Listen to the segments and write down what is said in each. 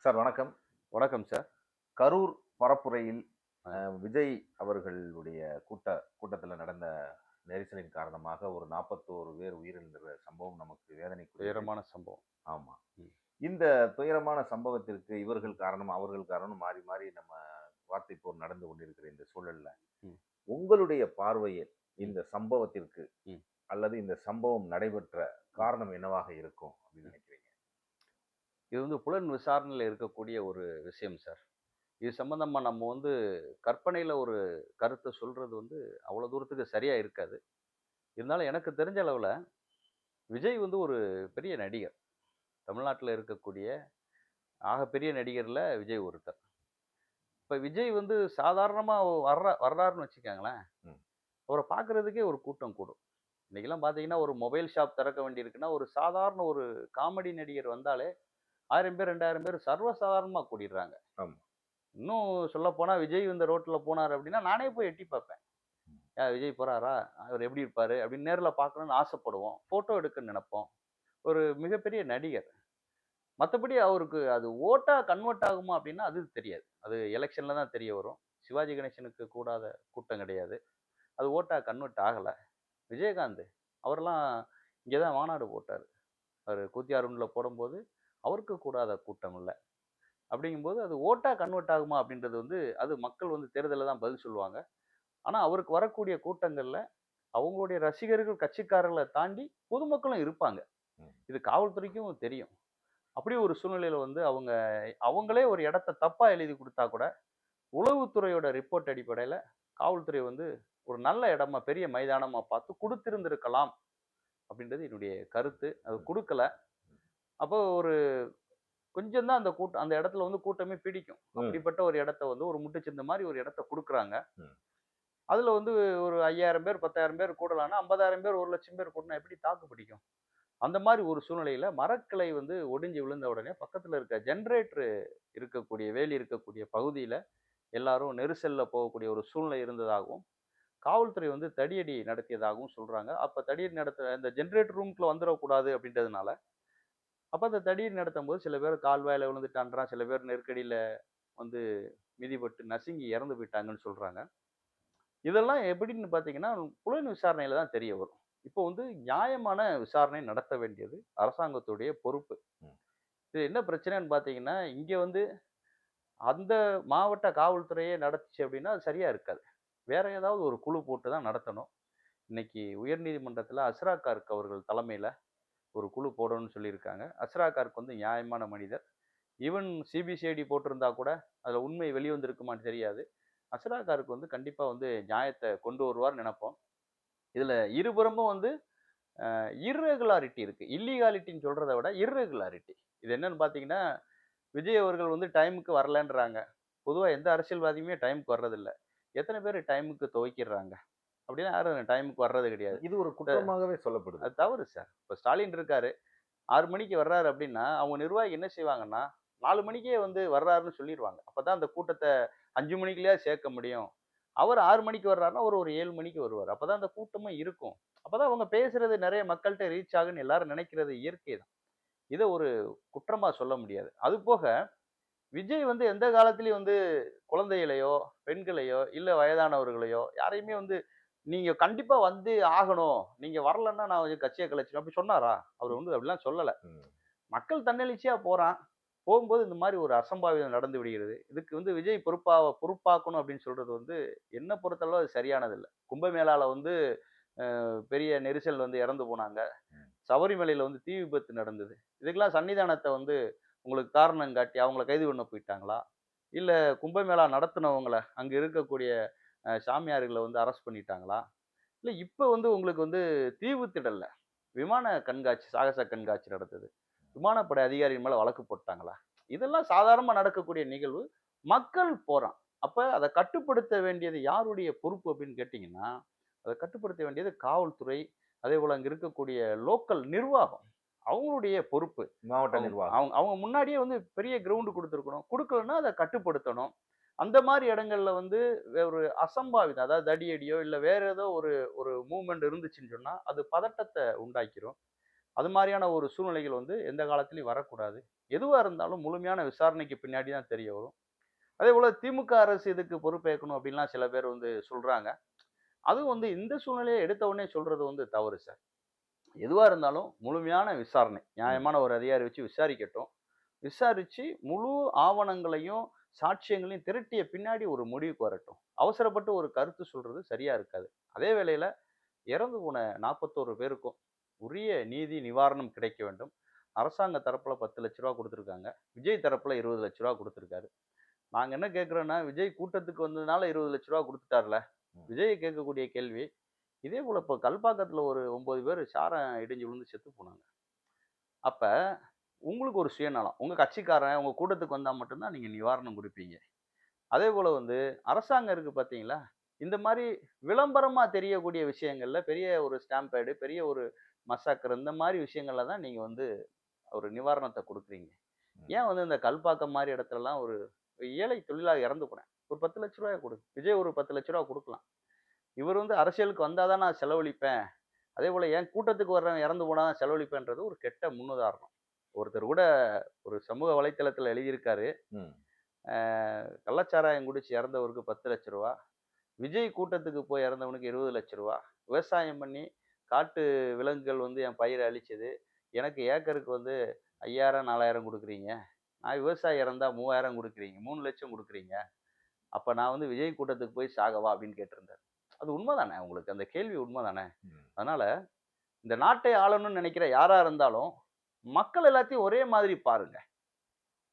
Sir வணக்கம். வணக்கம் sir. Karur பரப்புரையில் Vijay அவர்களுடைய கூட்ட கூட்டத்தில் நடந்த நெரிசலின் காரணமாக ஒரு நாற்பத்தோரு பேர் உயிரிழந்த சம்பவம் நமக்கு வேதனைக்குரிய துயரமான சம்பவம். ஆமா. ம். இந்த துயரமான சம்பவத்திற்கு இவர்கள் காரணம் அவர்கள் காரணம் மாறி மாறி நம்ம வார்த்தை போர் நடந்து கொண்டிருக்கிற இந்த சூழல்ல. உங்களுடைய பார்வையில் இந்த சம்பவத்திற்கு. அல்லது இந்த சம்பவம் நடைபெற்ற காரணம் என்னவாக இருக்கும் அப்படின்னு நினைக்கிறீங்க? இது வந்து புலன் விசாரணையில் இருக்கக்கூடிய ஒரு விஷயம் சார். இது சம்பந்தமா நம்ம வந்து கற்பனையில் ஒரு கருத்தை சொல்றது வந்து அவ்வளோ தூரத்துக்கு சரியா இருக்காது. இருந்தாலும் எனக்கு தெரிஞ்ச அளவில் விஜய் வந்து ஒரு பெரிய நடிகர். தமிழ்நாட்டில் இருக்கக்கூடிய ஆகப்பெரிய நடிகரில் விஜய் ஒருத்தர். இப்போ விஜய் வந்து சாதாரணமாக வர்ற வர்றாருன்னு வச்சுக்கோங்களேன். அவரை பார்க்கறதுக்கே ஒரு கூட்டம் கூடும். இன்னைக்கெல்லாம் பார்த்தீங்கன்னா ஒரு மொபைல் ஷாப் திறக்க வேண்டியிருக்குன்னா ஒரு சாதாரண ஒரு காமெடி நடிகர் வந்தாலே ஆயிரம் பேர் ரெண்டாயிரம் பேர் சர்வசாதாரணமாக கூடிடுறாங்க. இன்னும் சொல்ல போனால் விஜய் இந்த ரோட்டில் போனார் அப்படின்னா நானே போய் எட்டி பார்ப்பேன். யா விஜய் போறாரா? அவர் எப்படி இருப்பாரு? அப்படின்னு நேரில் பார்க்கணும்னு ஆசைப்படுவோம். ஃபோட்டோ எடுக்க நினைப்போம். ஒரு மிகப்பெரிய நடிகர். மற்றபடி அவருக்கு அது ஓட்டா கன்வெர்ட் ஆகுமா அப்படின்னா அது தெரியாது. அது எலெக்ஷன்ல தான் தெரிய வரும். சிவாஜி கணேசனுக்கு கூடாத கூட்டம் கிடையாது. அது ஓட்டா கன்வெர்ட் ஆகலை. விஜயகாந்த் அவரெல்லாம் இங்கே தான் மாநாடு போட்டார். அவர் கூத்தியாருண்டில் போடும்போது அவருக்கு கூடாத கூட்டம் இல்லை. அப்படிங்கும்போது அது ஓட்டா கன்வெர்ட் ஆகுமா அப்படின்றது வந்து அது மக்கள் வந்து தேர்தலில் தான் பதில் சொல்லுவாங்க. ஆனால் அவருக்கு வரக்கூடிய கூட்டங்களில் அவங்களுடைய ரசிகர்கள் கட்சிக்காரர்களை தாண்டி பொதுமக்களும் இருப்பாங்க. இது காவல்துறைக்கும் தெரியும். அப்படி ஒரு சூழ்நிலையில் வந்து அவங்க அவங்களே ஒரு இடத்த தப்பாக எழுதி கொடுத்தா கூட உளவுத்துறையோட ரிப்போர்ட் அடிப்படையில் காவல்துறை வந்து ஒரு நல்ல இடமா பெரிய மைதானமா பார்த்து கொடுத்திருந்திருக்கலாம் அப்படின்றது என்னுடைய கருத்து. அது கொடுக்கல. அப்போ ஒரு கொஞ்சம் தான் அந்த கூட்டம் அந்த இடத்துல வந்து கூட்டமே பிடிக்கும். அப்படிப்பட்ட ஒரு இடத்த வந்து ஒரு முட்டுச்சந்த மாதிரி ஒரு இடத்த கொடுக்குறாங்க. அதுல வந்து ஒரு ஐயாயிரம் பேர் பத்தாயிரம் பேர் கூடலான்னா ஐம்பதாயிரம் பேர் ஒரு லட்சம் பேர் கூட்டினா எப்படி தாக்கு பிடிக்கும் அந்த மாதிரி ஒரு சூழ்நிலையில மரக்கிளை வந்து ஒடிஞ்சு விழுந்த உடனே பக்கத்துல இருக்க ஜென்ரேட்டர் இருக்கக்கூடிய வேலி இருக்கக்கூடிய பகுதியில எல்லாரும் நெரிசல்ல போகக்கூடிய ஒரு சூழ்நிலை இருந்ததாகவும் காவல்துறை வந்து தடியடி நடத்தியதாகவும் சொல்றாங்க அப்ப தடியடி நடத்த இந்த ஜென்ரேட்டர் ரூம்குள்ள வந்துடக்கூடாது அப்படின்றதுனால அப்ப அந்த தடியடி நடத்தும் போது சில பேர் கால்வாயில விழுந்துட்டான்றான் சில பேர் நெருக்கடியில வந்து மிதிப்பட்டு நசுங்கி இறந்து போயிட்டாங்கன்னு சொல்றாங்க. இதெல்லாம் எப்படின்னு பார்த்தீங்கன்னா புலன் விசாரணையில தான் தெரிய வரும். இப்போ வந்து நியாயமான விசாரணை நடத்த வேண்டியது அரசாங்கத்துடைய பொறுப்பு. இது என்ன பிரச்சனைன்னு பார்த்தீங்கன்னா இங்கே வந்து அந்த மாவட்ட காவல்துறையே நடத்துச்சு அப்படின்னா அது சரியா இருக்காது. வேற ஏதாவது ஒரு குழு போட்டு தான் நடத்தணும். இன்னைக்கு உயர்நீதிமன்றத்தில் அஸ்ரா கார்க் அவர்கள் தலைமையில் ஒரு குழு போடணும்னு சொல்லியிருக்காங்க. அஸ்ரா கார்க் வந்து நியாயமான மனிதர். ஈவன் சிபிசிஐடி போட்டிருந்தா கூட அதில் உண்மை வெளிவந்திருக்குமான்னு தெரியாது. அஸ்ரா கார்க் வந்து கண்டிப்பாக வந்து நியாயத்தை கொண்டு வருவார் நினைப்போம். இதில் இருபுறமும் வந்து இர்ரெகுலாரிட்டி இருக்குது இல்லீகாலிட்டின்னு சொல்கிறத விட இர்ரெகுலாரிட்டி இது என்னன்னு பார்த்தீங்கன்னா விஜய் அவர்கள் வந்து டைமுக்கு வரலன்றாங்க. பொதுவாக எந்த அரசியல்வாதியுமே டைமுக்கு வர்றதில்ல. எத்தனை பேர் டைமுக்கு துவைக்கிடுறாங்க? அப்படின்னா யாரும் டைமுக்கு வர்றது கிடையாது. இது ஒரு குற்றமாகவே சொல்லப்படுது. அது தவறு சார் இப்போ ஸ்டாலின் இருக்காரு. ஆறு மணிக்கு வர்றாரு அப்படின்னா அவங்க நிர்வாகி என்ன செய்வாங்கன்னா நாலு மணிக்கே வந்து வர்றாருன்னு சொல்லிடுவாங்க அப்பதான் அந்த கூட்டத்தை அஞ்சு மணிக்குள்ளேயே சேர்க்க முடியும். அவர் ஆறு மணிக்கு வர்றாருன்னா ஒரு ஒரு ஏழு மணிக்கு வருவார். அப்பதான் அந்த கூட்டமும் இருக்கும். அப்பதான் அவங்க பேசுறது நிறைய மக்கள்கிட்ட ரீச் ஆகுன்னு எல்லாரும் நினைக்கிறது இயற்கை தான். இதை ஒரு குற்றமா சொல்ல முடியாது. அது போக விஜய் வந்து எந்த காலத்துலயும் வந்து குழந்தைகளையோ பெண்களையோ இல்ல வயதானவர்களையோ யாரையுமே வந்து நீங்க கண்டிப்பா வந்து ஆகணும். நீங்க வரலன்னா நான் வந்து கட்சியை கழிச்சிடும் அப்படி சொன்னாரா? அவர் வந்து அப்படிலாம் சொல்லல. மக்கள் தன்னெழுச்சியா போறான். போகும்போது இந்த மாதிரி ஒரு அசம்பாவிதம் நடந்து விடுகிறது. இதுக்கு வந்து விஜய் பொறுப்பா பொறுப்பாக்கணும் அப்படின்னு சொல்றது வந்து என்ன பொறுத்தளவு அது சரியானதில்லை. கும்பமேளால வந்து பெரிய நெரிசல் வந்து இறந்து போனாங்க. சபரிமலையில வந்து தீ விபத்து நடந்தது. இதுக்கெல்லாம் சன்னிதானத்தை வந்து உங்களுக்கு காரணம் காட்டி அவங்கள கைது பண்ண போயிட்டாங்களா? இல்ல கும்பமேளா நடத்தினவங்கள அங்க இருக்கக்கூடிய சாமியார்களை வந்து அரெஸ்ட் பண்ணிட்டாங்களா? இல்ல இப்ப வந்து உங்களுக்கு வந்து தீவுத்திடல்ல விமான கண்காட்சி சாகச கண்காட்சி நடந்தது. விமானப்படை அதிகாரி மேல வழக்கு போட்டாங்களா? இதெல்லாம் சாதாரணமா நடக்கக்கூடிய நிகழ்வு. மக்கள் போறான். அப்ப அதை கட்டுப்படுத்த வேண்டியது யாருடைய பொறுப்பு அப்படின்னு கேட்டிங்கன்னா அதை கட்டுப்படுத்த வேண்டியது காவல்துறை. அதே போல அங்க இருக்கக்கூடிய லோக்கல் நிர்வாகம். அவங்களுடைய பொறுப்பு. மாவட்ட நிர்வாகம். அவங்க அவங்க முன்னாடியே வந்து பெரிய கிரவுண்டு கொடுத்துருக்கணும். கொடுக்கலன்னா அதை கட்டுப்படுத்தணும். அந்த மாதிரி இடங்கள்ல வந்து வே- ஒரு அசம்பாவிதம் அதாவது தடியடியோ இல்லை வேற ஏதோ ஒரு ஒரு மூமெண்ட் இருந்துச்சுன்னு சொன்னால் அது பதட்டத்தை உண்டாக்கிரும். அது மாதிரியான ஒரு சூழ்நிலைகள் வந்து எந்த காலத்துலையும் வரக்கூடாது. எதுவாக இருந்தாலும் முழுமையான விசாரணைக்கு பின்னாடி தான் தெரிய வரும். அதே போல் திமுக அரசு இதுக்கு பொறுப்பேற்கணும் அப்படின்லாம் சில பேர் வந்து சொல்கிறாங்க அதுவும் வந்து இந்த சூழ்நிலையை எடுத்த உடனே சொல்கிறது வந்து தவறு சார். எதுவாக இருந்தாலும் முழுமையான விசாரணை நியாயமான ஒரு அதிகாரி வச்சு விசாரிக்கட்டும். விசாரித்து முழு ஆவணங்களையும் சாட்சியங்களையும் திரட்டிய பின்னாடி ஒரு முடிவுக்கு வரட்டும். அவசரப்பட்டு ஒரு கருத்து சொல்கிறது சரியாக இருக்காது. அதே வேளையில் இறந்து போன நாற்பத்தோரு பேருக்கும் உரிய நீதி நிவாரணம் கிடைக்க வேண்டும். அரசாங்க தரப்பில் பத்து லட்ச ரூபா கொடுத்துருக்காங்க. விஜய் தரப்பில் இருபது லட்ச ரூபா கொடுத்துருக்காரு. நாங்கள் என்ன கேட்குறோன்னா விஜய் கூட்டத்துக்கு வந்ததுனால இருபது லட்ச ரூபா கொடுத்துட்டார்ல? விஜயை கேட்கக்கூடிய கேள்வி. இதே போல் இப்போ கல்பாக்கத்தில் ஒரு ஒம்பது பேர் சாரம் இடிஞ்சு விழுந்து செத்து போனாங்க. அப்போ உங்களுக்கு ஒரு சுயநலம். உங்கள் கட்சிக்காரன் உங்கள் கூட்டத்துக்கு வந்தால் மட்டும்தான் நீங்கள் நிவாரணம் கொடுப்பீங்க. அதே போல் வந்து அரசாங்கம் இருக்குது பார்த்தீங்களா? இந்த மாதிரி விளம்பரமாக தெரியக்கூடிய விஷயங்களில் பெரிய ஒரு ஸ்டாம்பேடு பெரிய ஒரு மசாக்கர் இந்த மாதிரி விஷயங்கள்ல தான் நீங்கள் வந்து ஒரு நிவாரணத்தை கொடுக்குறீங்க. ஏன் வந்து இந்த கல்பாக்கம் மாதிரி இடத்துலலாம் ஒரு ஏழை தொழிலாளி இறந்து போனேன். ஒரு பத்து லட்ச ரூபாய் கொடு விஜய் ஒரு பத்து லட்ச ரூபா கொடுக்கலாம். இவர் வந்து அரசியலுக்கு வந்தால் தான் நான் செலவழிப்பேன். அதே போல் என் கூட்டத்துக்கு வர்றவன் இறந்து போனால் தான் செலவழிப்பேன்றது ஒரு கெட்ட முன்னுதாரணம். ஒருத்தர் கூட ஒரு சமூக வலைத்தளத்தில் எழுதியிருக்காரு. கள்ளச்சாராயம் குடிச்சு இறந்தவருக்கு பத்து லட்ச ரூபா விஜய் கூட்டத்துக்கு போய் இறந்தவனுக்கு இருபது லட்ச ரூபா விவசாயம் பண்ணி காட்டு விலங்குகள் வந்து என் பயிரை அழிச்சது எனக்கு ஏக்கருக்கு வந்து ஐயாயிரம் நாலாயிரம் கொடுக்குறீங்க நான் விவசாயி இறந்தா மூவாயிரம் கொடுக்குறீங்க மூணு லட்சம் கொடுக்குறீங்க அப்போ நான் வந்து விஜய் கூட்டத்துக்கு போய் சாகவா அப்படின்னு கேட்டிருந்தார். அது உண்மைதானே? உங்களுக்கு அந்த கேள்வி உண்மைதானே? ம். அதனால இந்த நாட்டை ஆளணும்னு நினைக்கிற யாரா இருந்தாலும் மக்கள் எல்லாத்தையும் ஒரே மாதிரி பாருங்க.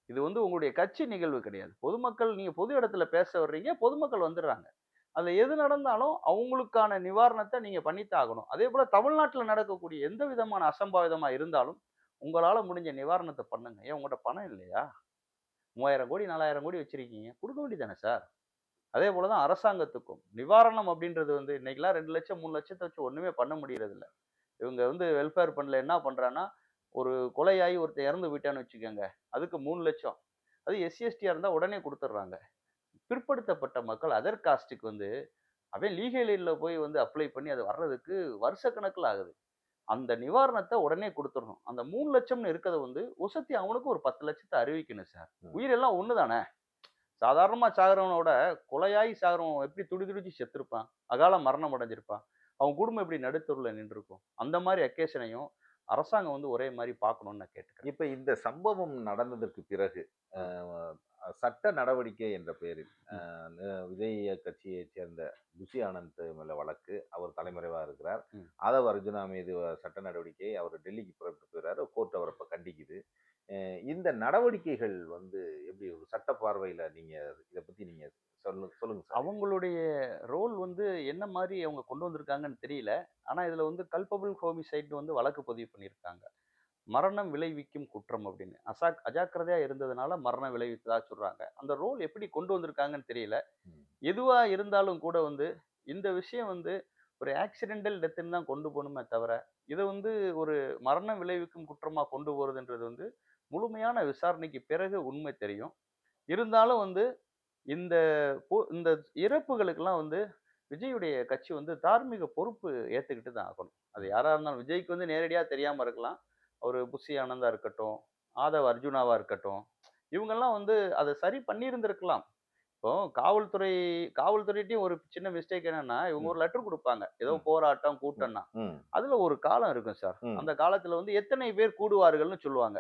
இது வந்து உங்களுடைய கட்சி நிகழ்வு கிடையாது. பொதுமக்கள் நீங்க பொது இடத்துல பேச வர்றீங்க பொதுமக்கள் வந்துடுறாங்க. அதுல எது நடந்தாலும் அவங்களுக்கான நிவாரணத்தை நீங்க பண்ணித்தான் ஆகணும் அதே போல தமிழ்நாட்டில் நடக்கக்கூடிய எந்த விதமான அசம்பாவிதமா இருந்தாலும் உங்களால முடிஞ்ச நிவாரணத்தை பண்ணுங்க. ஏன் உங்கள்கிட்ட பணம் இல்லையா? மூவாயிரம் கோடி நாலாயிரம் கோடி வச்சிருக்கீங்க. கொடுக்க வேண்டியதானே சார்? அதே போல தான் அரசாங்கத்துக்கும். நிவாரணம் அப்படின்றது வந்து இன்னைக்கெல்லாம் ரெண்டு லட்சம் மூணு லட்சத்தை வச்சு ஒண்ணுமே பண்ண முடியறதில்ல. இவங்க வந்து வெல்ஃபேர் பண்ணல என்ன பண்றான்னா ஒரு கொலையாகி ஒருத்தர் இறந்து போயிட்டான்னு வச்சுக்கோங்க. அதுக்கு மூணு லட்சம். அது எஸ்சி எஸ்டியாக இருந்தால் உடனே கொடுத்துட்றாங்க. பிற்படுத்தப்பட்ட மக்கள் அதர் காஸ்ட்டுக்கு வந்து அவன் லீகல் எய்டில் போய் வந்து அப்ளை பண்ணி அது வர்றதுக்கு வருஷக்கணக்கில் ஆகுது. அந்த நிவாரணத்தை உடனே கொடுத்துடணும். அந்த மூணு லட்சம்னு இருக்கிறத வந்து உசத்தி அவனுக்கு ஒரு பத்து லட்சத்தை அறிவிக்கணும் சார். உயிரெல்லாம் ஒன்று தானே? சாதாரணமாக சாகிறவனோட கொலையாகி சாகிறவன் எப்படி துடி துடிச்சு செத்துருப்பான்? அகால மரணம் அடைஞ்சிருப்பான். அவன் குடும்பம் எப்படி நடுத்தருவில் நின்றுருக்கும்? அந்த மாதிரி அக்கேஷனையும் அரசாங்கம் வந்து ஒரே மாதிரி பார்க்கணும்னு நான் கேட்டுக்கிறேன். இப்ப இந்த சம்பவம் நடந்ததற்கு பிறகு சட்ட நடவடிக்கை என்ற பெயரில் விஜய் கட்சியைச் சேர்ந்த குஷி ஆனந்த் மேல வழக்கு அவர் தலைமறைவா இருக்கிறார். ஆதவ் அர்ஜுனா மீது சட்ட நடவடிக்கை அவர் டெல்லிக்கு புறப்பட்டு போயிறாரு. கோர்ட் அவரை இப்ப கண்டிக்குது இந்த நடவடிக்கைகள் வந்து எப்படி ஒரு சட்ட பார்வையில நீங்க இதை பத்தி நீங்க சொல்லு சொல்லுங்க சார். அவங்களுடைய ரோல் வந்து என்ன மாதிரி அவங்க கொண்டு வந்திருக்காங்கன்னு தெரியல. ஆனால் இதில் வந்து கல்பபிள் ஹோமிசைட் வந்து வழக்கு பதிவு பண்ணியிருக்காங்க. மரணம் விளைவிக்கும் குற்றம் அப்படின்னு. அசா அஜாக்கிரதையாக இருந்ததுனால மரணம் விளைவித்ததா சொல்கிறாங்க அந்த ரோல் எப்படி கொண்டு வந்திருக்காங்கன்னு தெரியல. எதுவாக இருந்தாலும் கூட வந்து இந்த விஷயம் வந்து ஒரு ஆக்சிடென்டல் டெத்துன்னு தான் கொண்டு போகணுமே தவிர இதை வந்து ஒரு மரணம் விளைவிக்கும் குற்றமாக கொண்டு போகிறதுன்றது வந்து முழுமையான விசாரணைக்கு பிறகு உண்மை தெரியும். இருந்தாலும் வந்து இந்த பொ- இந்த இறப்புகளுக்கெல்லாம் வந்து விஜயுடைய கட்சி வந்து தார்மீக பொறுப்பு ஏற்றுக்கிட்டு தான் ஆகணும். அது யாராக இருந்தாலும் விஜய்க்கு வந்து நேரடியாக தெரியாமல் இருக்கலாம். அவர் புஷி ஆனந்தா இருக்கட்டும் ஆதவ் அர்ஜுனாவா இருக்கட்டும் இவங்கெல்லாம் வந்து அதை சரி பண்ணியிருந்திருக்கலாம். இப்போ காவல்துறை காவல்துறையிட்டையும் ஒரு சின்ன மிஸ்டேக் என்னன்னா இவங்க ஒரு லெட்டர் கொடுப்பாங்க. ஏதோ. போராட்டம் கூட்டம்னா. அதுல ஒரு காலம் இருக்கும் சார். அந்த காலத்துல வந்து எத்தனை பேர் கூடுவார்கள்னு சொல்லுவாங்க.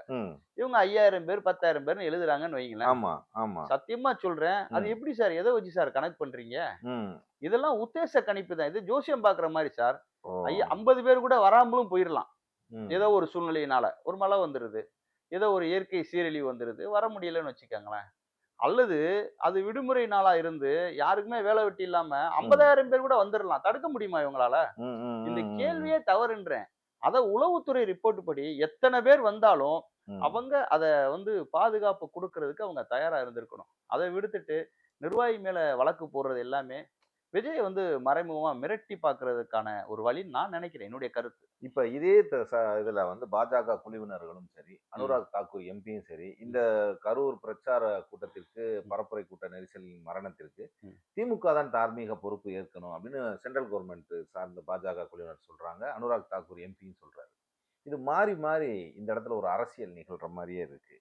இவங்க ஐயாயிரம் பேர் பத்தாயிரம் பேர்னு எழுதுறாங்கன்னு வைங்களேன் ஆமா ஆமா. சத்தியமா சொல்றேன். அது. எப்படி சார்? எதை வச்சு சார் கனெக்ட் பண்றீங்க? இதெல்லாம் உத்தேச கணிப்பு தான். இது ஜோசியம் பாக்குற மாதிரி சார். ஐயா ஐம்பது பேர் கூட வராமலும் போயிடலாம். ஏதோ ஒரு சூழ்நிலையினால. ஒரு மழை வந்துருது. ஏதோ ஒரு இயற்கை சீரழிவு வந்துருது. வர முடியலன்னு வச்சுக்கோங்களேன். அல்லது அது விடுமுறை நாளா இருந்து யாருக்குமே வேலை வெட்டி இல்லாம ஐம்பதாயிரம் பேர் கூட வந்துடலாம் தடுக்க முடியுமா இவங்களால? இந்த. கேள்வியே தவறுன்றேன். அத உளவுத்துறை ரிப்போர்ட் படி எத்தனை பேர் வந்தாலும். அவங்க அதை வந்து பாதுகாப்பு கொடுக்கறதுக்கு அவங்க தயாரா இருந்திருக்கணும். அதை விடுத்துட்டு நிர்வாகி மேல வழக்கு போடுறது எல்லாமே விஜய் வந்து மறைமுகமா மிரட்டி பார்க்கறதுக்கான ஒரு வழின்னு நான் நினைக்கிறேன் என்னுடைய கருத்து. இப்ப இதே ச- இதுல வந்து பாஜக குழுவினர்களும் சரி அனுராக் தாக்கூர் எம்பியும் சரி இந்த கரூர் பிரச்சார கூட்டத்திற்கு பரப்புரை கூட்ட நெரிசலின் மரணத்திற்கு ம். திமுக தான் தார்மீக பொறுப்பு ஏற்கணும் அப்படின்னு சென்ட்ரல் கவர்மெண்ட் சார்ந்த பாஜக குழுவினர் சொல்றாங்க அனுராக் தாக்கூர் எம்பியும் சொல்றாரு. இது மாறி மாறி இந்த இடத்துல ஒரு அரசியல் நிகழ்ற மாதிரியே இருக்கு.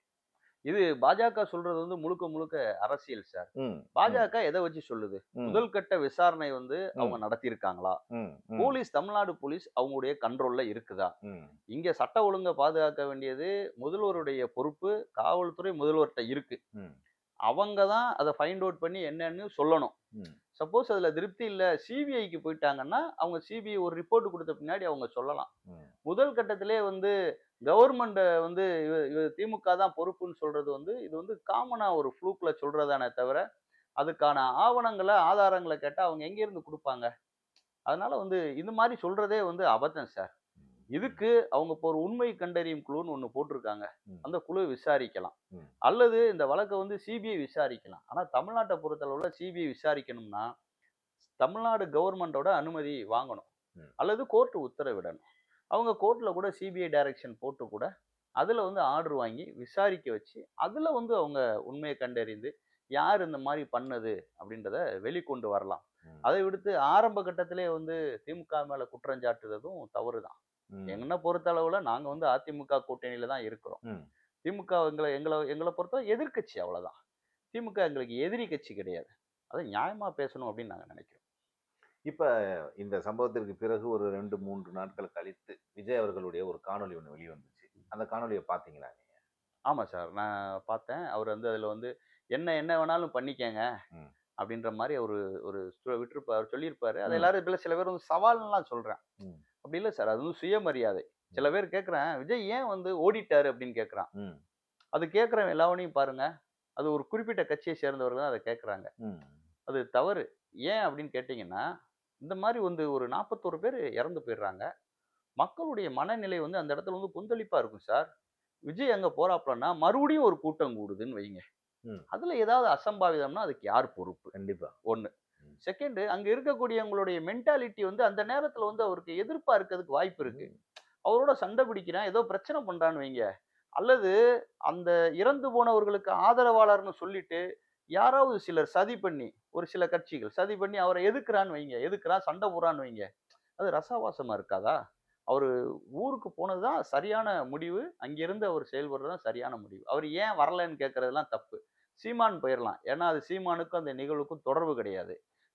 இது பாஜக சொல்றது வந்து முழுக்க முழுக்க அரசியல் சார். பாஜக எதை வச்சு சொல்லுது? முதல் கட்ட விசாரணை வந்து அவங்க நடத்தியிருக்காங்களா? போலீஸ் தமிழ்நாடு போலீஸ் அவங்களுடைய கண்ட்ரோல்ல இருக்குதா? இங்க சட்ட ஒழுங்கை பாதுகாக்க வேண்டியது முதல்வருடைய பொறுப்பு காவல்துறை முதல்வர்கிட்ட இருக்கு. அவங்க தான் அதை ஃபைண்ட் அவுட் பண்ணி என்னன்னு சொல்லணும். சப்போஸ் அதுல திருப்தி இல்ல சிபிஐக்கு போயிட்டாங்கன்னா அவங்க சிபிஐ ஒரு ரிப்போர்ட் கொடுத்த பின்னாடி அவங்க சொல்லலாம். முதல் கட்டத்திலே வந்து கவர்மெண்ட் வந்து இவ திமுக தான் பொறுப்புன்னு சொல்றது வந்து இது வந்து காமனா ஒரு ஃப்ளூக்ல சொல்றதானே தவிர அதுக்கான ஆவணங்களை ஆதாரங்களை கேட்டா அவங்க எங்க இருந்து கொடுப்பாங்க? அதனால வந்து இந்த மாதிரி சொல்றதே வந்து அபத்தம் சார். இதுக்கு அவங்க இப்போ ஒரு உண்மை கண்டறியும் குழுன்னு ஒன்று போட்டிருக்காங்க. அந்த குழு விசாரிக்கலாம். அல்லது இந்த வழக்கை வந்து சிபிஐ விசாரிக்கலாம். ஆனால் தமிழ்நாட்டை பொறுத்தளவுல சிபிஐ விசாரிக்கணும்னா தமிழ்நாடு கவர்மெண்டோட அனுமதி வாங்கணும். அல்லது கோர்ட்டு உத்தரவிடணும். அவங்க கோர்ட்டில் கூட சிபிஐ டைரக்ஷன் போட்டு கூட அதில் வந்து ஆர்டர் வாங்கி விசாரிக்க வச்சு அதில் வந்து அவங்க உண்மையை கண்டறிந்து யார் இந்த மாதிரி பண்ணது அப்படின்றத வெளிக்கொண்டு வரலாம். அதை விடுத்து ஆரம்ப கட்டத்திலே வந்து திமுக மேலே குற்றஞ்சாட்டுறதும் தவறு தான். என்னை பொறுத்த அளவுல நாங்க வந்து அதிமுக கூட்டணியில தான் இருக்கிறோம். திமுக எங்களை எங்களை எங்களை பொறுத்தவரை எதிர்க்கட்சி அவ்வளவுதான் திமுக எங்களுக்கு எதிரி கட்சி கிடையாது அதை நியாயமா பேசணும் அப்படின்னு நாங்க நினைக்கிறோம் இப்ப இந்த சம்பவத்திற்கு பிறகு ஒரு ரெண்டு மூன்று நாட்கள் கழித்து விஜய் அவர்களுடைய ஒரு காணொளி ஒன்று வெளிவந்துச்சு. அந்த காணொளியை பார்த்தீங்களா நீங்க? ஆமா சார். நான் பார்த்தேன் அவர் வந்து அதுல வந்து என்ன என்ன வேணாலும் பண்ணிக்கங்க. அப்படின்ற மாதிரி ஒரு ஒரு விட்டிருப்பாரு சொல்லியிருப்பாரு. அதை. எல்லாரும் இப்ப சில பேர் வந்து சவால்லாம் சொல்றேன். ம். அப்படி இல்லை சார். அது வந்து சுயமரியாதை. சில பேர் கேட்குறேன் விஜய் ஏன் வந்து ஓடிட்டாரு? அப்படின்னு கேட்குறான் அது கேட்குறவன் எல்லாவனையும் பாருங்க. அது ஒரு குறிப்பிட்ட கட்சியை சேர்ந்தவர்கள் தான் அதை கேட்குறாங்க அது தவறு. ஏன் அப்படின்னு கேட்டிங்கன்னா இந்த மாதிரி வந்து ஒரு நாற்பத்தோரு பேர் இறந்து போயிடுறாங்க. மக்களுடைய மனநிலை வந்து அந்த இடத்துல வந்து கொந்தளிப்பா இருக்கும் சார். விஜய் அங்க போறாப்லன்னா மறுபடியும் ஒரு கூட்டம் கூடுதுன்னு வைங்க. அதுல ஏதாவது அசம்பாவிதம்னா அதுக்கு யார் பொறுப்பு? கண்டிப்பா. ஒண்ணு. செகண்ட் அங்க இருக்கக்கூடியவங்களுடைய மென்டாலிட்டி வந்து அந்த நேரத்துல வந்து அவருக்கு எதிர்ப்பா இருக்கிறதுக்கு வாய்ப்பு இருக்கு. அவரோட சண்டை பிடிக்கிறான் ஏதோ பிரச்சனை பண்றான்னு வைங்க. அல்லது அந்த இறந்து போனவர்களுக்கு ஆதரவாளர்னு சொல்லிட்டு யாராவது சிலர் சதி பண்ணி ஒரு சில கட்சிகள். சதி பண்ணி அவரை எதுக்குறான்னு வைங்க. எதுக்குறான் சண்டை போடுறான்னு வைங்க. அது ரசாவாசமாக இருக்காதா? அவர் ஊருக்கு போனது தான் சரியான முடிவு. அங்கிருந்து அவர் செயல்படுறது தான் சரியான முடிவு. அவர் ஏன் வரலன்னு கேட்குறதுலாம் தப்பு. சீமான் போயிடலாம் ஏன்னா அது சீமானுக்கும் அந்த நிகழ்வுக்கும் தொடர்பு கிடையாது.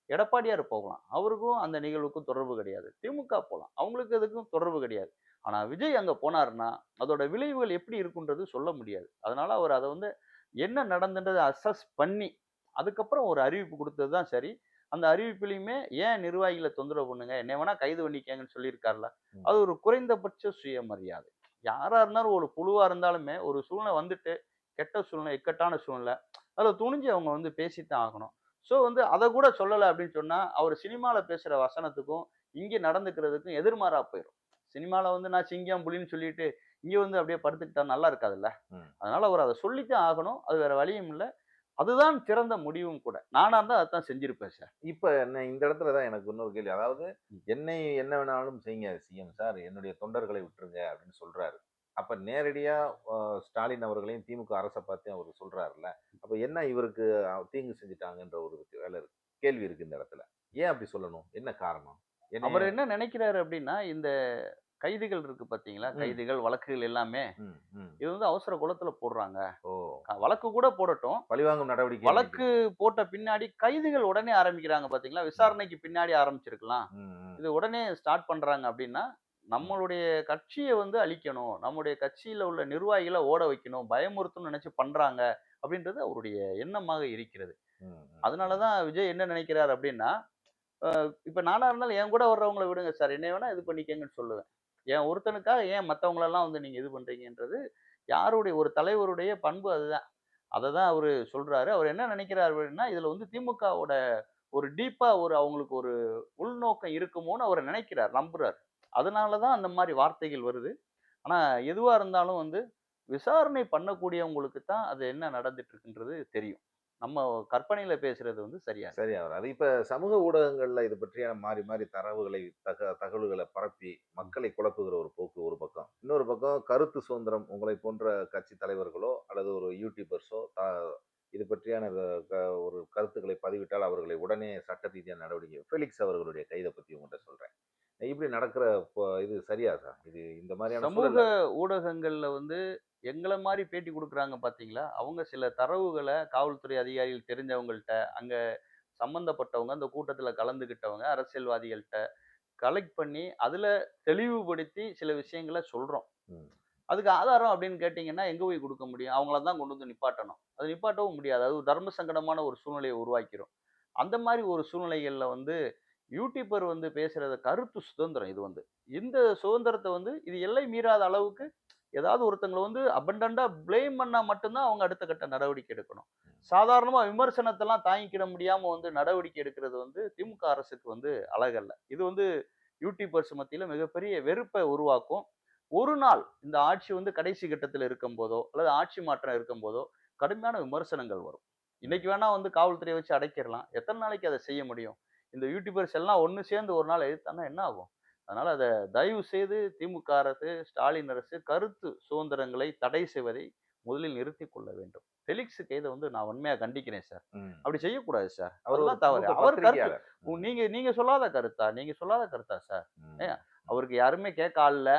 எடப்பாடியார் போகலாம். அவருக்கும் அந்த நிகழ்வுக்கும் தொடர்பு கிடையாது. திமுக போகலாம் அவங்களுக்கு இதுக்கும் தொடர்பு கிடையாது. ஆனால் விஜய் அங்கே போனாருன்னா அதோட விளைவுகள் எப்படி இருக்குன்றது சொல்ல முடியாது. அதனால அவர் அதை வந்து என்ன நடந்துன்றதை அசஸ் பண்ணி அதுக்கப்புறம் ஒரு அறிவிப்பு கொடுத்தது தான் சரி. அந்த அறிவிப்புலையுமே ஏன் நிர்வாகிகளை தொந்தரவு பண்ணுங்க? என்ன வேணா கைது பண்ணிக்கங்கன்னு சொல்லியிருக்காருல. அது ஒரு குறைந்தபட்ச சுயமரியாதை. யாரா இருந்தாலும் ஒரு புழுவா இருந்தாலுமே ஒரு சூழ்நிலை வந்துட்டு கெட்ட சூழ்நிலை இக்கட்டான சூழ்நிலை அதில் துணிஞ்சு அவங்க வந்து பேசித்தான் ஆகணும். ஸோ வந்து அதை கூட சொல்லலை அப்படின்னு சொன்னா அவர் சினிமாவில் பேசுகிற வசனத்துக்கும் இங்கே நடந்துக்கிறதுக்கும் எதிர்மாறா போயிடும் சினிமாவில் வந்து நான் சிங்கம் புலின்னு சொல்லிட்டு இங்கே வந்து அப்படியே படுத்துக்கிட்டா நல்லா இருக்காதுல்ல. அதனால அவர் அதை சொல்லித்தான் ஆகணும். அது வேற வழியும் இல்லை. அதுதான் சிறந்த முடிவும் கூட. நானா இருந்தால் அதான் செஞ்சிருப்பேன் சார். இப்ப என்ன இந்த இடத்துல தான் எனக்கு இன்னொரு கேள்வி. அதாவது. என்னை என்ன வேணாலும் செய்யுங்க சிஎம் சார். என்னுடைய தொண்டர்களை விட்டுருங்க அப்படின்னு சொல்றாரு. அப்ப நேரடியா அஹ், ஸ்டாலின் அவர்களையும் திமுக அரசை பார்த்து அவர் சொல்றாருல்ல. அப்ப என்ன இவருக்கு தீங்கு செஞ்சுட்டாங்கன்ற ஒரு வேலை இருக்கு. கேள்வி இருக்கு இந்த இடத்துல. ஏன் அப்படி சொல்லணும்? என்ன காரணம்? அவர் என்ன நினைக்கிறாரு அப்படின்னா இந்த கைதிகள் இருக்கு பாத்தீங்களா. கைதிகள் வழக்குகள் எல்லாமே. இது வந்து அவசர குலத்துல போடுறாங்க. வழக்கு கூட போடட்டும். பழிவாங்கும் நடவடிக்கை வழக்கு போட்ட பின்னாடி கைதிகள் உடனே ஆரம்பிக்கிறாங்க பாத்தீங்களா விசாரணைக்கு பின்னாடி ஆரம்பிச்சிருக்கலாம். இது உடனே ஸ்டார்ட் பண்றாங்க அப்படின்னா நம்மளுடைய கட்சியை வந்து அழிக்கணும். நம்முடைய கட்சியில உள்ள நிர்வாகிகளை ஓட வைக்கணும். பயமுறுத்தணும்னு நினைச்சு பண்றாங்க அப்படின்றது அவருடைய எண்ணமாக இருக்கிறது. அதனாலதான் விஜய் என்ன நினைக்கிறார் அப்படின்னா இப்ப நானா இருந்தாலும் என் கூட வர்றவங்கள விடுங்க சார். என்ன வேணா இது பண்ணிக்கங்கன்னு சொல்லுவேன். என் ஒருத்தனுக்காக ஏன் மற்றவங்களெல்லாம் வந்து நீங்கள் இது பண்ணுறீங்கன்றது யாருடைய ஒரு தலைவருடைய பண்பு அதுதான். அதை தான் அவர் சொல்கிறாரு அவர் என்ன நினைக்கிறார் அப்படின்னா இதில் வந்து திமுகவோட ஒரு டீப்பாக ஒரு அவங்களுக்கு ஒரு உள்நோக்கம் இருக்குமோன்னு அவர் நினைக்கிறார் நம்புறார். அதனால தான் அந்த மாதிரி வார்த்தைகள் வருது. ஆனால் எதுவாக இருந்தாலும் வந்து விசாரணை பண்ணக்கூடியவங்களுக்கு தான் அது என்ன நடந்துட்டு இருக்குன்றது தெரியும். நம்ம கற்பனையில பேசுறது வந்து சரியா. சரியா வரும் அது இப்ப சமூக ஊடகங்கள்ல இது பற்றியான மாறி மாறி தரவுகளை தக தகவல்களை பரப்பி மக்களை குழப்புகிற ஒரு போக்கு ஒரு பக்கம். இன்னொரு பக்கம் கருத்து சுதந்திரம் உங்களை போன்ற கட்சி தலைவர்களோ அல்லது ஒரு யூடியூபர்ஸோ த- இது பற்றியான ஒரு கருத்துக்களை பதிவிட்டால் அவர்களை உடனே சட்ட ரீதியான நடவடிக்கை ஃபெலிக்ஸ் அவர்களுடைய கைதை பத்தி உங்கள்கிட்ட சொல்றேன். இப்படி நடக்கிற இப்போ இது சரியா சார் இது இந்த மாதிரியான சமூக ஊடகங்கள்ல வந்து எங்கள மாரி பேட்டி குடுக்குறாங்க பார்த்தீங்களா, அவங்க சில தரவுகள காவல்துறை அதிகாரிகள் தெரிஞ்சவங்கள்ட்ட, அங்க சம்மந்தப்பட்டவங்க, அந்த கூட்டத்துல கலந்துக்கிட்டவங்க, அரசியல்வாதிகள்ட்ட கலெக்ட் பண்ணி, அதுல தெளிவுபடுத்தி சில விஷயங்கள சொல்றோம். ம். அதுக்கு ஆதாரம் அப்படின்னு கேட்டீங்கன்னா, எங்க போய் குடுக்க முடியும்? அவங்கள தான் கொண்டு வந்து நிப்பாட்டணும். அது நிப்பாட்டவும் முடியாது. அது தர்ம சங்கடமான ஒரு சூழ்நிலைய உருவாக்கிரும். அந்த மாரி ஒரு சூழ்நிலைகள்ல வந்து யூடியூபர் வந்து பேசுறது கருத்து சுதந்திரம் இது வந்து. இந்த சுதந்திரத்த வந்து இது எல்லை மீறாத அளவுக்கு ஏதாவது ஒருத்தங்கள வந்து அபண்டன்டா ப்ளேம் பண்ணா மட்டும் தான் அவங்க அடுத்த கட்ட நடவடிக்கை எடுக்கணும். சாதாரணமா விமர்சனத்தெல்லாம் தாங்கிக்கிட முடியாம வந்து நடவடிக்கை எடுக்கிறது வந்து திமுக அரசுக்கு வந்து அழகல்ல. இது வந்து யூடியூபர்ஸ் மத்தியில மிகப்பெரிய வெறுப்ப உருவாக்கும். ஒரு நாள் இந்த ஆட்சி வந்து கடைசி கட்டத்துல இருக்கும்போதோ, அல்லது ஆட்சி மாற்றம் இருக்கும்போதோ, கடுமையான விமர்சனங்கள் வரும். இன்னைக்கு வேணா வந்து காவல்துறைய வச்சு அடைக்கிறலாம். எத்தன நாளைக்கு அத செய்ய முடியும்? இந்த யூடியூபர்ஸ் எல்லாம் ஒண்ணு சேர்ந்து ஒரு நாள் எதிர்த்தான்னா என்ன ஆகும்? அதனால அத தயவு செய்து திமுக அரசு, ஸ்டாலின் அரசு கருத்து சுதந்திரங்களை தடை செய்வதை முதலில் நிறுத்திக் கொள்ள வேண்டும். ஃபெலிக்ஸ் கைத வந்து நான் வன்மையா கண்டிக்கிறேன் சார். அப்படி செய்யக்கூடாது சார். அவர் ஒரு அதெல்லாம் தவறு. அவர் கருத்து பத்திரிகையாளர். உ நீங்க நீங்க சொல்லாத கருத்தா? நீங்க சொல்லாத கருத்தா சார்? அவருக்கு யாருமே கேட்க ஆள் இல்ல.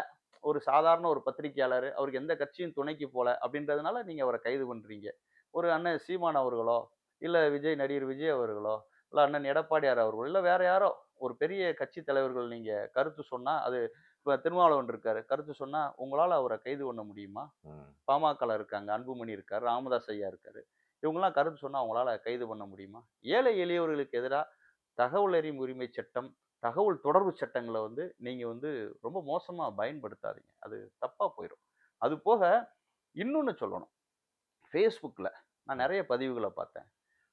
ஒரு சாதாரண ஒரு பத்திரிக்கையாளரு. அவருக்கு எந்த கட்சியும் துணைக்கு போல அப்படின்றதுனால நீங்க அவர கைது பண்றீங்க. ஒரு அண்ணன் சீமான் அவர்களோ, இல்ல விஜய் நடிகர் விஜய் அவர்களோ, இல்ல அண்ணன் எடப்பாடியார் அவர்களோ, இல்ல வேற யாரோ ஒரு பெரிய கட்சி தலைவர்கள் நீங்க கருத்து சொன்னா, அது இப்ப திருமாவளவன் இருக்காரு. கருத்து சொன்னா உங்களால அவர கைது பண்ண முடியுமா? பாமகல இருக்காங்க. அன்புமணி இருக்காரு. ராமதாஸ் ஐயா இருக்காரு. இவங்கலாம் கருத்து சொன்னா அவங்களால கைது பண்ண முடியுமா? ஏழை எளியவர்களுக்கு எதிரா தகவல் அறியும் உரிமை சட்டம், தகவல் தொடர்பு சட்டங்கள வந்து நீங்க வந்து ரொம்ப மோசமா பயன்படுத்தாதீங்க. அது தப்பா போயிரும். அது போக இன்னொன்னு சொல்லணும். Facebookல நான் நெறைய பதிவுகள பார்த்தேன்.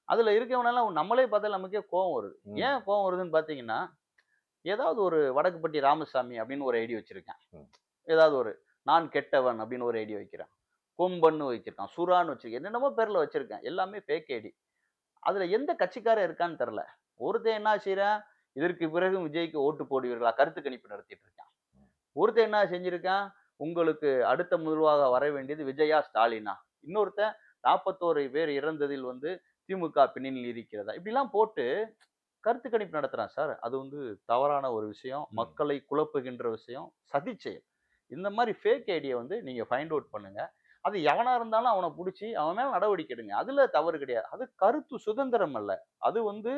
அதுல இருக்கவனெல்லாம் நம்மளே பார்த்தா நமக்கே கோவம் வருது. ஏன் கோவம் வருதுன்னு பார்த்தீங்கன்னா, ஏதாவது ஒரு வடக்குப்பட்டி ராமசாமி அப்படின்னு ஒரு ஐடி வச்சிருக்கான். ஏதாவது ஒரு நான் கெட்டவன் அப்படின்னு ஒரு ஐடி வைக்கிறான். கொம்பன்னு வச்சிருக்கான். சுறான்னு வச்சிருக்கான். என்னென்னமோ பேர்ல வச்சிருக்கான். எல்லாமே ஃபேக் ஐடி. அதுல எந்த கட்சிக்காரன் இருக்கான்னு தெரியல. ஒருத்தன் என்ன செய்றான், இதற்கு பிறகும் விஜய்க்கு ஓட்டு போடுவீர்களா? கருத்து கணிப்பு நடத்திட்டு இருக்கான். ஒருத்தன் என்ன செஞ்சிருக்கான், உங்களுக்கு அடுத்த முதல்வராக வர வேண்டியது விஜயா, ஸ்டாலினா? இன்னொருத்தன் 41 பேர் இறந்ததில் வந்து திமுக பின்னணியில் இருக்கிறதா? இப்படிலாம் போட்டு கருத்து கணிப்பு நடத்துறான் சார். அது வந்து தவறான ஒரு விஷயம். மக்களை குழப்புகின்ற விஷயம். சதி செயல். இந்த மாரி ஃபேக் ஐடிய வந்து நீங்க ஃபைண்ட் அவுட் பண்ணுங்க. அது எவனா இருந்தாலும் அவன புடிச்சு அவன் மேல நடவடிக்கை எடுங்க. அதுல தவறு கிடையாது. அது கருத்து சுதந்திரம் அல்ல. அது வந்து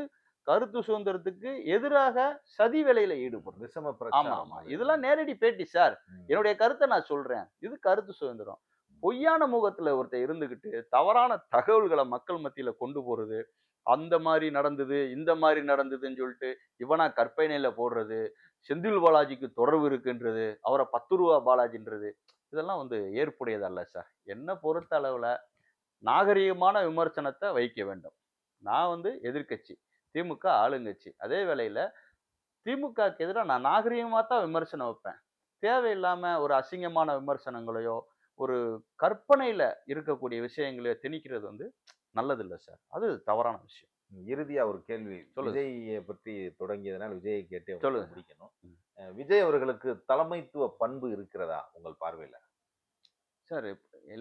கருத்து சுதந்திரத்துக்கு எதிராக சதி வேலையில ஈடுபடுறது. விஷம ஆமா, ஆமா. இதெல்லாம் நேரடி பேட்டி சார். என்னுடைய கருத்த நான் சொல்றேன். இது கருத்து சுதந்திரம். பொய்யான முகத்துல ஒருத்தர் இருந்துக்கிட்டு தவறான தகவல்களை மக்கள் மத்தியில கொண்டு போறது, அந்த மாதிரி நடந்தது, இந்த மாதிரி நடந்ததுன்னு சொல்லிட்டு, இவனா கற்பனையில போடுறது, செந்தில் பாலாஜிக்கு தொடர்பு இருக்குன்றது, அவரை பத்து ரூபா பாலாஜின்றது, இதெல்லாம் வந்து ஏற்புடையதல்ல சார். என்ன பொறுத்த அளவில் நாகரீகமான விமர்சனத்தை வைக்க வேண்டும். நான் வந்து எதிர்க்கட்சி. திமுக ஆளுங்கட்சி. அதே வேளையில் திமுகக்கு எதிராக நான் நாகரிகமாக தான் விமர்சனம் வைப்பேன். தேவையில்லாமல் ஒரு அசிங்கமான விமர்சனங்களையோ, ஒரு கற்பனையில இருக்கக்கூடிய விஷயங்களையோ திணிக்கிறது வந்து நல்லதில்ல சார். அது தவறான விஷயம். இறுதியா ஒரு கேள்வி. விஜய்ய பத்தி தொடங்கியதனால விஜயை கேட்டே சொல்லுங்க. முடிக்கணும். விஜய் அவர்களுக்கு தலைமைத்துவ பண்பு இருக்கிறதா உங்கள் பார்வையில? சார்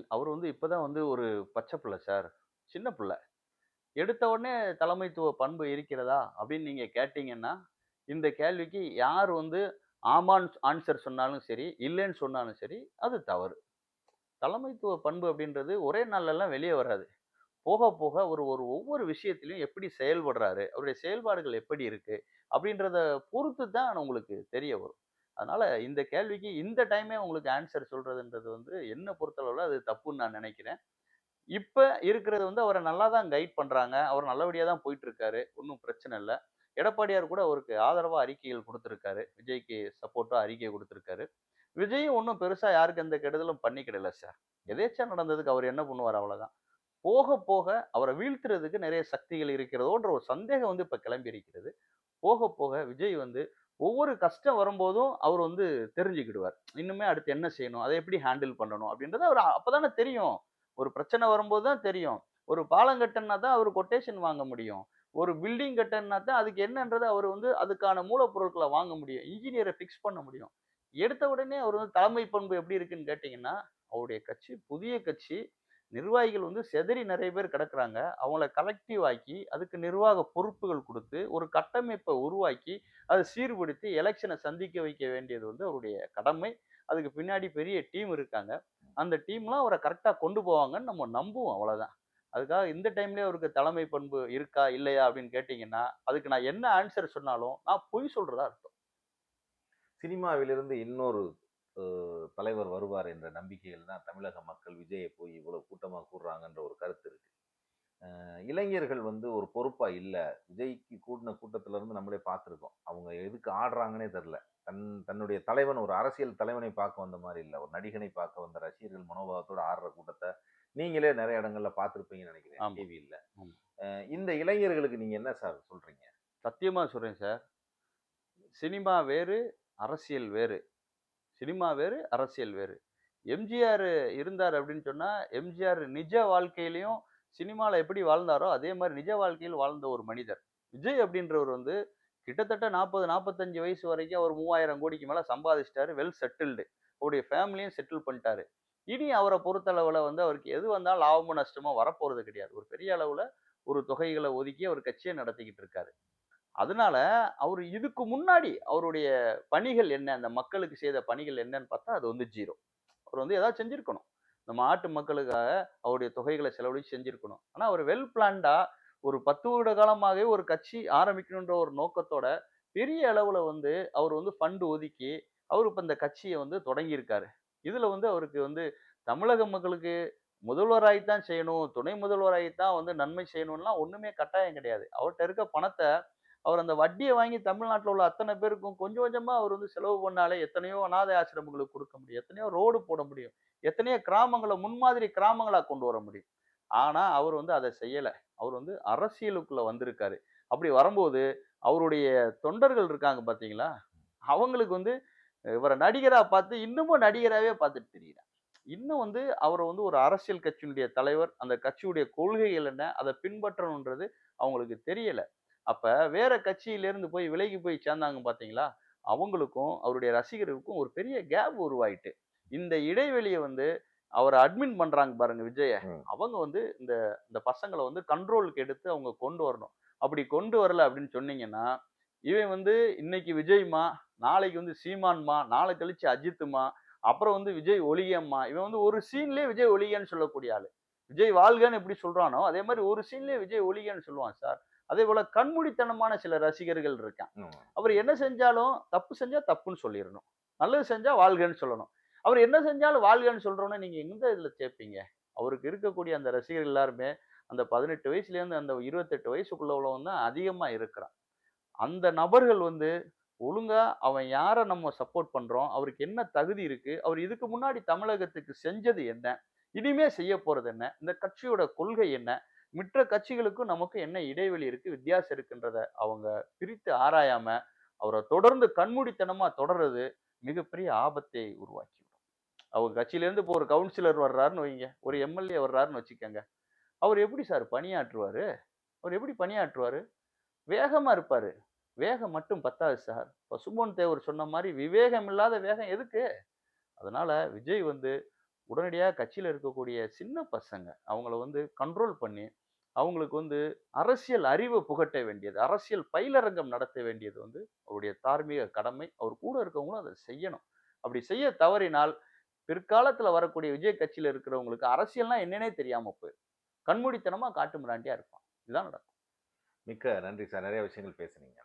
அவரு வந்து இப்ப தான் வந்து ஒரு பச்சை பிள்ளை சார். சின்ன பிள்ளை. எடுத்த உடனே தலைமைத்துவ பண்பு இருக்கிறதா? அப்படின்னு நீங்க கேட்டீங்கன்னா, இந்த கேள்விக்கு யார் வந்து ஆமான்னு ஆன்சர் சொன்னாலும் சரி, இல்லைன்னு சொன்னாலும் சரி, அது தவறு. தலைமைத்துவ பண்பு அப்படின்றது ஒரே நாள்லலாம் வெளியே வராது. போக போக ஒரு ஒரு ஒவ்வொரு விஷயத்திலையும் எப்படி செயல்படுறாரு, அவருடைய செயல்பாடுகள் எப்படி இருக்கு, அப்படின்றத பொறுத்து தான் உங்களுக்கு தெரிய வரும். அதனால இந்த கேள்விக்கு இந்த டைமே உங்களுக்கு ஆன்சர் சொல்றதுன்றது வந்து என்ன பொறுத்தளவில் அது தப்புன்னு நான் நினைக்கிறேன். இப்போ இருக்கிறது வந்து அவரை நல்லா தான் கைட் பண்றாங்க. அவர் நல்லபடியாக தான் போயிட்டு இருக்காரு. ஒன்றும் பிரச்சனை இல்லை எடப்பாடியார் கூட அவருக்கு ஆதரவாக அறிக்கைகள் கொடுத்துருக்காரு விஜய்க்கு சப்போர்ட்டாக அறிக்கை கொடுத்துருக்காரு விஜயும் ஒன்றும் பெருசாக யாருக்கும் எந்த கெடுதலும் பண்ணிக்கிடல சார். எதேச்சா நடந்ததுக்கு அவர் என்ன பண்ணுவார் அவ்வளோதான் போக போக அவரை வீழ்த்துறதுக்கு நிறைய சக்திகள் இருக்கிறதோன்ற ஒரு சந்தேகம் வந்து இப்போ கிளம்பி இருக்கிறது. போக போக விஜய் வந்து ஒவ்வொரு கஷ்டம் வரும்போதும் அவர் வந்து தெரிஞ்சுக்கிடுவார். இன்னுமே அடுத்து என்ன செய்யணும்? அதை எப்படி ஹேண்டில் பண்ணணும்? அப்படின்றது அவர் அப்போ தானே தெரியும். ஒரு பிரச்சனை வரும்போது தான் தெரியும். ஒரு பாலம் கட்டணும்னா தான் அவர் கொட்டேஷன் வாங்க முடியும். ஒரு பில்டிங் கட்டணும்னா தான் அதுக்கு என்னன்றதை அவர் வந்து அதுக்கான மூலப்பொருட்களை வாங்க முடியும். இன்ஜினியரை ஃபிக்ஸ் பண்ண முடியும். எடுத்த உடனே அவர் வந்து தலைமை பண்பு எப்படி இருக்குன்னு கேட்டிங்கன்னா அவருடைய கட்சி புதிய கட்சி. நிர்வாகிகள் வந்து செதறி நிறைய பேர் கிடக்குறாங்க. அவங்கள கலெக்டிவ் ஆக்கி அதுக்கு நிர்வாக பொறுப்புகள் கொடுத்து ஒரு கட்டமைப்பை உருவாக்கி அதை சீர்படுத்தி எலெக்ஷனை சந்திக்க வைக்க வேண்டியது வந்து அவருடைய கடமை. அதுக்கு பின்னாடி பெரிய டீம் இருக்காங்க. அந்த டீம்லாம் அவரை கரெக்டாக கொண்டு போவாங்கன்னு நம்ம நம்புவோம் அவ்வளோதான் அதுக்காக இந்த டைம்லேயே அவருக்கு தலைமை பண்பு இருக்கா இல்லையா அப்படின்னு கேட்டிங்கன்னா அதுக்கு நான் என்ன ஆன்சர் சொன்னாலும் நான் பொய் சொல்கிறதா அர்த்தம். சினிமாவிலிருந்து இன்னொரு தலைவர் வருவார் என்ற நம்பிக்கையில் தான் தமிழக மக்கள் விஜயை போய் இவ்வளவு கூட்டமா கூடுறாங்கன்ற ஒரு கருத்து இருக்கு. அஹ், இளைஞர்கள் வந்து ஒரு பொறுப்பா இல்ல. விஜய்க்கு கூடின கூட்டத்துல இருந்து நம்மளே பார்த்துருக்கோம். அவங்க எதுக்கு ஆடுறாங்கன்னே தெரில. தன் தன்னுடைய தலைவன் ஒரு அரசியல் தலைவனை பார்க்க வந்த மாதிரி இல்லை. ஒரு நடிகனை பார்க்க வந்த ரசிகர்கள் மனோபாவத்தோட ஆடுற கூட்டத்தை நீங்களே நிறைய இடங்கள்ல பார்த்துருப்பீங்கன்னு நினைக்கிறேன். டிவியில். இந்த இளைஞர்களுக்கு நீங்க என்ன சார் சொல்றீங்க? சத்தியமாக சொல்கிறேன் சார். சினிமா வேறு அரசியல் வேறு. சினிமா வேறு அரசியல் வேறு. எம்ஜிஆர் இருந்தார் அப்படின்னு சொன்னால் எம்ஜிஆர் நிஜ வாழ்க்கையிலையும் சினிமாவில் எப்படி வாழ்ந்தாரோ அதே மாதிரி நிஜ வாழ்க்கையில் வாழ்ந்த ஒரு மனிதர். விஜய் அப்படின்றவர் வந்து கிட்டத்தட்ட நாற்பது நாற்பத்தஞ்சு வயசு வரைக்கும் அவர் மூவாயிரம் கோடிக்கு மேலே சம்பாதிச்சிட்டாரு வெல் செட்டில்டு அவருடைய ஃபேமிலியும் செட்டில் பண்ணிட்டாரு. இனி அவரை பொறுத்தளவில் வந்து அவருக்கு எது வந்தாலும் லாபமோ நஷ்டமோ வரப்போகிறது கிடையாது. ஒரு பெரிய அளவில் ஒரு தொகைகளை ஒதுக்கி அவர் கட்சியை நடத்திக்கிட்டு இருக்காரு. அதனால அவர் இதுக்கு முன்னாடி அவருடைய பணிகள் என்ன அந்த மக்களுக்கு செய்த பணிகள் என்னன்னு பார்த்தா அது வந்து ஜீரோ. அவர் வந்து ஏதாவது செஞ்சுருக்கணும். நம்ம நாட்டு மக்களுக்காக அவருடைய தொகைகளை செலவழித்து செஞ்சிருக்கணும். ஆனால் அவர் வெல் பிளான்டா ஒரு பத்து வருட காலமாகவே ஒரு கட்சி ஆரம்பிக்கணுன்ற ஒரு நோக்கத்தோட பெரிய அளவில் வந்து அவர் வந்து ஃபண்டு ஒதுக்கி அவர் இப்போ இந்த கட்சியை வந்து தொடங்கியிருக்காரு. இதில் வந்து அவருக்கு வந்து தமிழக மக்களுக்கு முதல்வராய்த்தான் செய்யணும் துணை முதல்வராய்த்தான் வந்து நன்மை செய்யணும்லாம் ஒன்றுமே கட்டாயம் கிடையாது. அவர்கிட்ட இருக்க பணத்தை அவர் அந்த வட்டியை வாங்கி தமிழ்நாட்டில் உள்ள அத்தனை பேருக்கும் கொஞ்சம் கொஞ்சமாக அவர் வந்து செலவு பண்ணாலே எத்தனையோ அனாதை ஆசிரமங்களுக்கு கொடுக்க முடியும். எத்தனையோ ரோடு போட முடியும். எத்தனையோ கிராமங்களை முன்மாதிரி கிராமங்களாக கொண்டு வர முடியும். ஆனால் அவர் வந்து அதை செய்யலை. அவர் வந்து அரசியலுக்குள்ளே வந்திருக்காரு. அப்படி வரும்போது அவருடைய தொண்டர்கள் இருக்காங்க பார்த்தீங்களா? அவங்களுக்கு வந்து இவரை நடிகராக பார்த்து இன்னமும் நடிகராகவே பார்த்துட்டு தெரியுறாங்க இன்னும் வந்து அவரை வந்து ஒரு அரசியல் கட்சியினுடைய தலைவர் அந்த கட்சியுடைய கொள்கைகள் என்ன அதை பின்பற்றணுன்றது அவங்களுக்கு தெரியலை. அப்ப வேற கட்சியிலேருந்து போய் விலகி போய் சேர்ந்தாங்க பாத்தீங்களா அவங்களுக்கும் அவருடைய ரசிகர்களுக்கும் ஒரு பெரிய கேப் உருவாயிட்டு இந்த இடைவெளியை வந்து அவரை அட்மின் பண்றாங்க பாருங்க விஜய. அவங்க வந்து இந்த இந்த பசங்களை வந்து கண்ட்ரோலுக்கு எடுத்து அவங்க கொண்டு வரணும். அப்படி கொண்டு வரல அப்படின்னு சொன்னீங்கன்னா இவன் வந்து இன்னைக்கு விஜய்மா நாளைக்கு வந்து சீமான்மா நாளை கழிச்சு அஜித்துமா அப்புறம் வந்து விஜய் ஒளியம்மா இவன் வந்து ஒரு சீன்லயே விஜய் ஒளிகன்னு சொல்லக்கூடிய ஆளு. விஜய் வாழ்கன்னு எப்படி சொல்றானோ அதே மாதிரி ஒரு சீன்லயே விஜய் ஒளிகன்னு சொல்லுவான் சார். அதே போல கண்மூடித்தனமான சில ரசிகர்கள் இருக்கான். அவர் என்ன செஞ்சாலும் தப்பு செஞ்சா தப்புன்னு சொல்லிடணும். நல்லது செஞ்சா வாழ்கன்னு சொல்லணும். அவர் என்ன செஞ்சாலும் வாழ்கன்னு சொல்றோன்னு நீங்க எந்த இதுல சேர்ப்பீங்க? அவருக்கு இருக்கக்கூடிய அந்த ரசிகர்கள் எல்லாருமே அந்த பதினெட்டு வயசுல இருந்து அந்த இருபத்தெட்டு வயசுக்குள்ள உள்ளவன் தான் அதிகமா இருக்கிறான். அந்த நபர்கள் வந்து ஒழுங்கா அவன் யாரை நம்ம சப்போர்ட் பண்றோம்? அவருக்கு என்ன தகுதி இருக்கு? அவர் இதுக்கு முன்னாடி தமிழகத்துக்கு செஞ்சது என்ன? இனிமே செய்ய போறது என்ன? இந்த கட்சியோட கொள்கை என்ன? மற்ற கட்சிகளுக்கும் நமக்கு என்ன இடைவெளி இருக்கு வித்தியாசம் இருக்குன்றத அவங்க பிரித்து ஆராயாம அவரை தொடர்ந்து கண்மூடித்தனமா தொடர்றது மிகப்பெரிய ஆபத்தை உருவாக்கிவிடும் அவங்க கட்சியிலேருந்து இப்போ ஒரு கவுன்சிலர் வர்றாருன்னு வைங்க ஒரு எம்எல்ஏ வர்றாருன்னு வச்சுக்கோங்க. அவர் எப்படி சார் பணியாற்றுவாரு? அவர் எப்படி பணியாற்றுவாரு? வேகமா இருப்பாரு. வேகம் மட்டும் பத்தாது சார். பசுமோன் தேவர் சொன்ன மாதிரி விவேகம் இல்லாத வேகம் எதுக்கு? அதனால விஜய் வந்து உடனடியாக கட்சியில் இருக்கக்கூடிய சின்ன பசங்க அவங்கள வந்து கண்ட்ரோல் பண்ணி அவங்களுக்கு வந்து அரசியல் அறிவை புகட்ட வேண்டியது அரசியல் பயிலரங்கம் நடத்த வேண்டியது வந்து அவருடைய தார்மீக கடமை. அவர் கூட இருக்கவங்களும் அதை செய்யணும். அப்படி செய்ய தவறினால் பிற்காலத்தில் வரக்கூடிய விஜய் கட்சியில் இருக்கிறவங்களுக்கு அரசியல்னா என்னன்னே தெரியாமல் போயிடும். கண்மூடித்தனமாக காட்டு மிராண்டியா இருப்பான். இதுதான் நடக்கும். மிக்க நன்றி சார். நிறைய விஷயங்கள் பேசுனீங்க.